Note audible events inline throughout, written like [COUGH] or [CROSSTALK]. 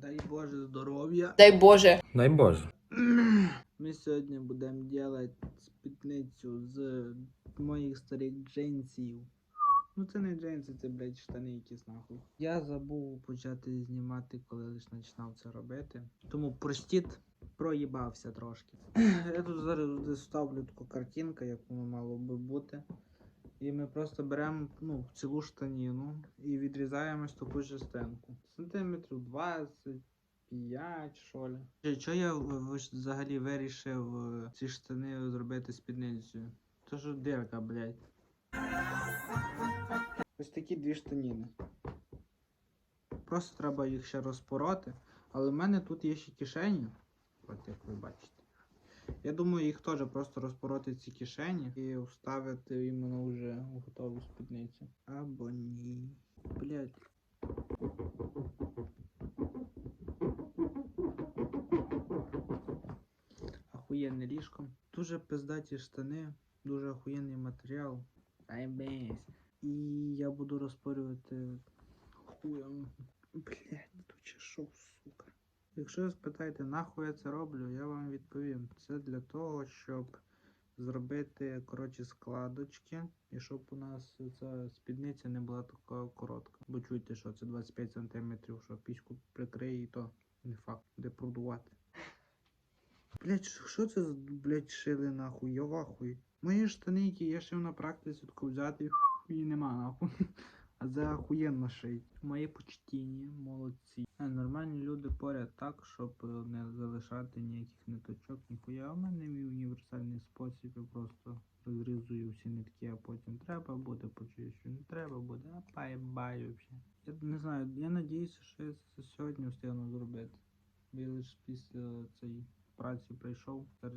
Дай Боже здоров'я. Дай Боже. Дай Боже. Ми сьогодні будемо робити спідницю з моїх старих джинсів. Ну це не джинси, це, блядь, штани якісь нахуй. Я забув почати знімати, коли лише починав це робити. Тому простіт проїбався трошки. [CLEARS THROAT] Я тут зараз ставлю таку картинку, як воно мало би бути. І ми просто беремо ну, цілу штаніну і відрізаємо ось таку частинку. Сантиметрів 20, 5, що ли. Чого я взагалі вирішив е, ці штани зробити спідницею? То що дирка, блядь. Ось такі дві штаніни. Просто треба їх ще розпороти. Але в мене тут є ще кишені. От як ви бачите. Я думаю, їх теж просто розпороти ці кишені і вставити іменно вже в готову спідницю. Або ні. Блять. Охуєнне ліжко. Дуже пиздаті штани, дуже охуєнний матеріал. Ай бейс. І я буду розпорювати хуєм. Блять, тут ще шов, сука. Якщо ви спитаєте, нахуй я це роблю, я вам відповім. Це для того, щоб зробити коротше складочки, і щоб у нас ця спідниця не була така коротка. Бо чуєте, що це 25 см, що піську прикриє, і то не факт, де продувати. Блять, що це блять шили нахуй? В. Мої штани, які я шив на практиці, тако взяти і нема нахуй. А це охуєнно шить. Мої почтіння, молодці. А нормальні люди поряд так, щоб е, не залишати ніяких ниточок, ніхуя. В мене мій універсальний спосіб, я просто розрізую всі нитки, а потім треба буде почищу, не треба буде, а взагалі. Я не знаю, я надіюся, що я це сьогодні встигну зробити. Я лише після цієї праці прийшов, яка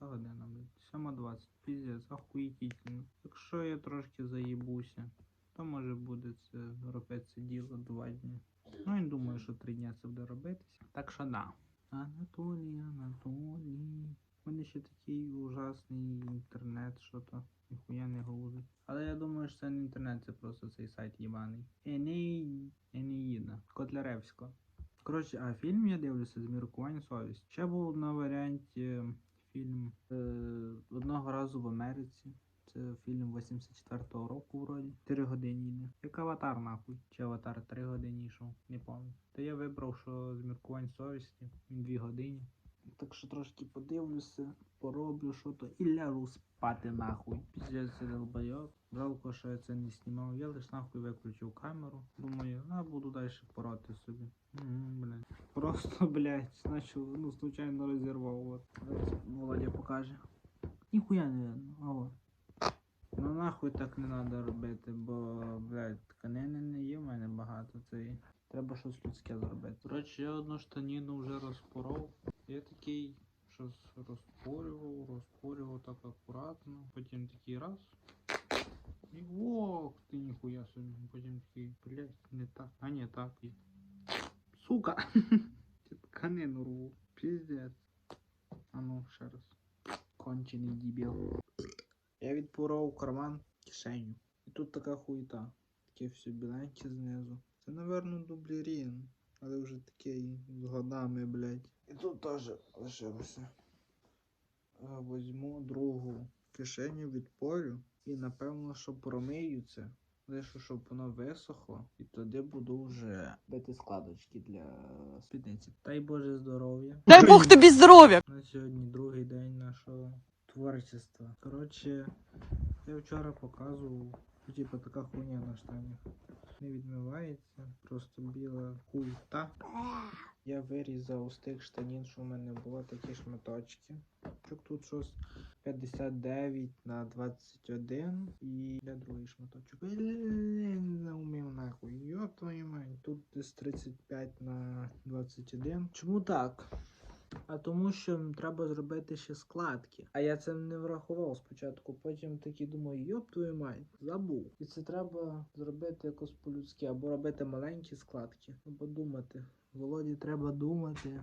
година, блядь, 7.20, піздець, ахуїтельно. Якщо я трошки заїбуся, то може буде це робиться діло два дні. Ну, я думаю, що три дні це буде робитися. Так що да. Анатолій, Анатолій. У мене ще такий ужасний інтернет, що то ніхуя не грузить. Але я думаю, що це не інтернет, це просто цей сайт їбаний. Еней... Енеїда. Котляревська. Коротше, а фільм я дивлюся з міркувань совість. Ще був на варіанті фільм е, одного разу в Америці. Це фільм 84-го року вроді. 4 години йде. Як аватар нахуй. Чи аватар 3 години йшов, не пам'ятаю. То я вибрав, що з міркувань совісті він 2 години. Так що трошки подивлюся, пороблю що то і ляжу спати нахуй. Піздець це долбойоб. Жалко, що я це не знімав. Я лиш нахуй виключив камеру. Думаю, а буду далі порати собі. Мгм, блядь. Просто, [LAUGHS] блядь, начал, ну, случайно розірвав. Вот. Володя покаже. Ніхуя не видно, а вот. Ну нахуй так не треба робити, бо, блядь, тканини не є в мене багато цієї. Треба щось людське зробити. Коротше, я одну штаніну вже розпоров. Я такий щось розпорював, розпорював так акуратно. Потім такий раз. І ох, ти ніхуя собі. Потім такий, блядь, не так. А ні, так. І... Сука! [LAUGHS] Ти тканину рву. Піздець. А ну, ще раз. Кончений дебіл. Я відпоров карман кишеню. І тут така хуйта. Таке все біленьке знизу. Це, напевно, дублерін. Але вже такий з годами, блядь. І тут теж лишилося. Возьму другу кишеню відпорю. І напевно, що промию це. Лише щоб воно висохло, і тоді буду вже бити складочки для спідниці. Дай Боже здоров'я. Дай Бог тобі здоров'я. На сьогодні другий день нашого творчества. Коротше, я вчора показував, що типу така хуйня на штанях. Не відмивається, просто біла хуйта. Я вирізав з тих штанін, що в мене було такі шматочки. Тут щось 59 на 21 і я другий шматочок. Блін, Не умів нахуй. Йоп твою мать. Тут десь 35 на 21. Чому так? А тому, що треба зробити ще складки. А я це не врахував спочатку. Потім такий думаю, йоп твою мать, забув. І це треба зробити якось по-людськи, або робити маленькі складки, або думати. Володі треба думати.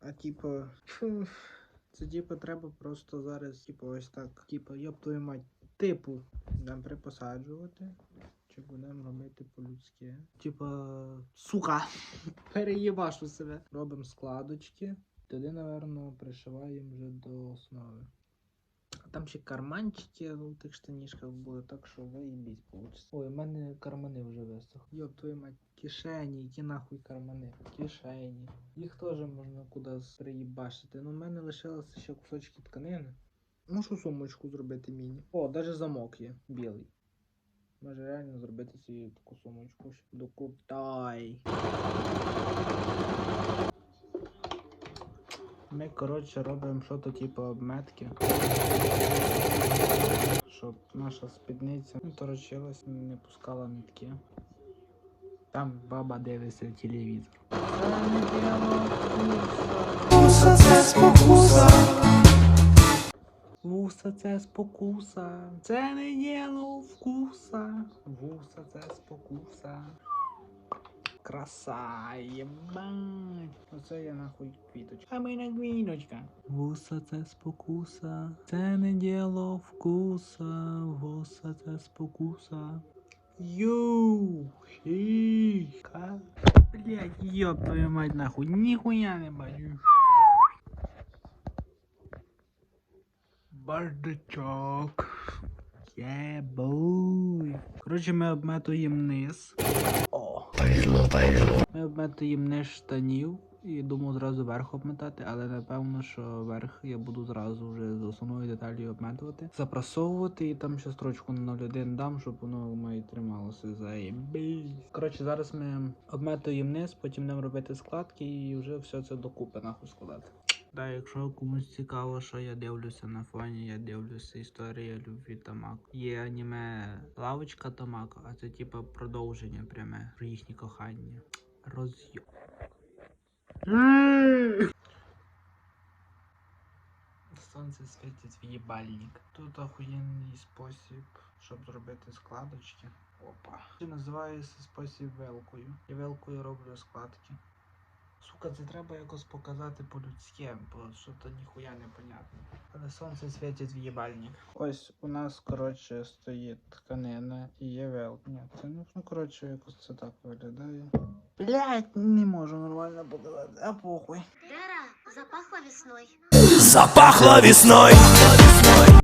А типу, [LAUGHS] це типу треба просто зараз, типу, ось так. Типу, йоп твою мать, типу, нам припосаджувати. Будемо по-людськи. Типа, сука, [LAUGHS] переїбашу себе. Робимо складочки. Туди, напевно, пришиваємо вже до основи. Там ще карманчики ну, в тих штанішках були, так що заїбіть получиться. Ой, у мене кармани вже висохли. Йоп, твою мать, кишені, які нахуй кармани. Кишені. Їх теж можна кудись приїбашити. Ну, в мене лишилося ще кусочки тканини. Можу сумочку зробити міні. О, навіть замок є білий. Може реально зробити собі таку сумочку. Докутай. Ми, коротше, робимо щось типу обметки. Щоб наша спідниця не торочилась, не пускала нитки. Там баба дивиться телевізор. Це не діло це спокуса, Вуса це спокуса, це не діло вкуса. Вуса це спокуса. Краса, єбать. Оце я нахуй квіточка. А ми на квіточка. Вуса це спокуса, це не діло вкуса. Вуса це спокуса. Йоу, хіка. Блять, ёб твою мать нахуй, ніхуя не бачу. Бардачок. Єбуй. Коротше, ми обметуємо низ. О. Ми обметуємо низ штанів. І думав зразу верх обметати, але напевно, що верх я буду зразу вже з основною деталью обметувати. Запрасовувати і там ще строчку на 0,1 дам, щоб воно має трималося заєбісь. Коротше, зараз ми обметуємо низ, потім будемо робити складки і вже все це докупи нахуй складати. Да, якщо комусь цікаво, що я дивлюся на фоні, я дивлюся історія любві Тамак. Є аніме Лавочка Тамак, а це типа продовження пряме про їхнє кохання. Роз'єм. Сонце світить в їбальник. Тут охуєнний спосіб, щоб зробити складочки. Опа. Це називається спосіб велкою. Я велкою роблю складки. Сука, це треба якось показати по-людськи, бо що то ніхуя не понятно. Але сонце світить в їбальник. Ось у нас, коротше, стоїть тканина і є велк. Ні, це не ну, коротше, якось це так виглядає. Блять, не можу нормально показати, а похуй. Лера, запахло весной. запахло весной.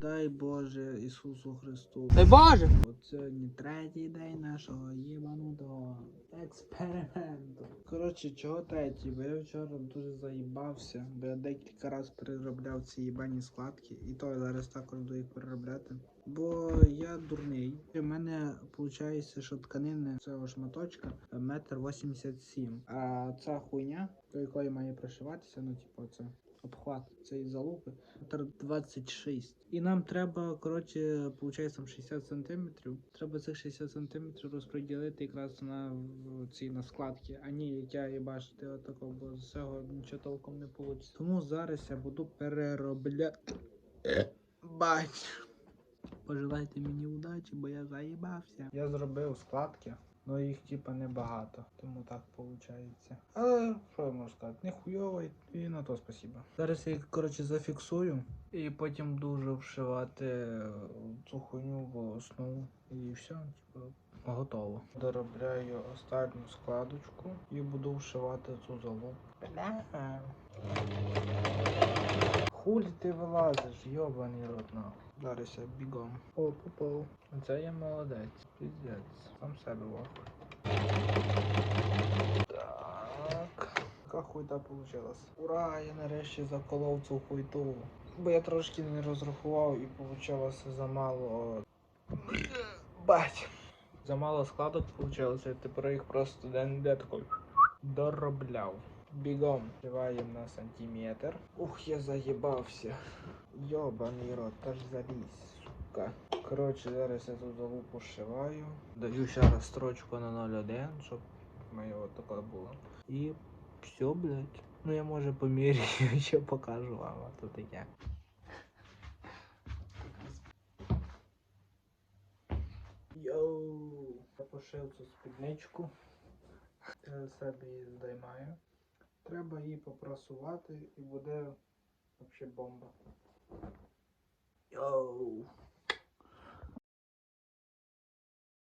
Дай Боже Ісусу Христу. Дай Боже! От сьогодні третій день нашого їбанутого експерименту. Коротше, чого третій? Бо я вчора дуже заїбався, бо я декілька разів переробляв ці їбані складки, і то я зараз також буду їх переробляти. Бо я дурний. У мене виходить, що тканини цього шматочка метр вісімдесят сім. А ця хуйня, до якої має пришиватися, ну типу це обхват цієї залупи, метр 26. І нам треба, коротше, виходить 60 сантиметрів. Треба цих 60 сантиметрів розподілити якраз на ці на складки, а ні, як я і бачите, отако, бо з цього нічого толком не вийде. Тому зараз я буду переробляти. Бать. Пожелайте мені удачі, бо я заїбався. Я зробив складки. Ну їх типа небагато, тому так виходить. Але що я можу сказати? Не хуйово і- на то спасибо. Зараз я їх коротше зафіксую і потім дуже вшивати цю хуйню в основу. І все, типу, готово. Доробляю останню складочку і буду вшивати цю залу. Хулі ти вилазиш, йобаний рот нахуй. Зараз я бігом. О, попав. Оце я молодець. Піздець. Сам себе вахуй. Так. Яка хуйта получилась. Ура, я нарешті заколов цю хуйту. Бо я трошки не розрахував і вийшло замало. Бать. Замало складок і тепер їх просто де-не-де такой доробляв. Бігом вшиваємо на сантиметр. Ух, я заїбався. Йобаний рот, та ж сука. Коротше, зараз я тут залупу шиваю. Даю ще раз строчку на 0,1, щоб моє от таке було. І все, блядь. Ну я може поміряю, [LAUGHS] ще покажу вам, а то таке. Йоу, я пошив цю спідничку. Себе її здаймаю. Треба її попрасувати і буде взагалі бомба. Йоу.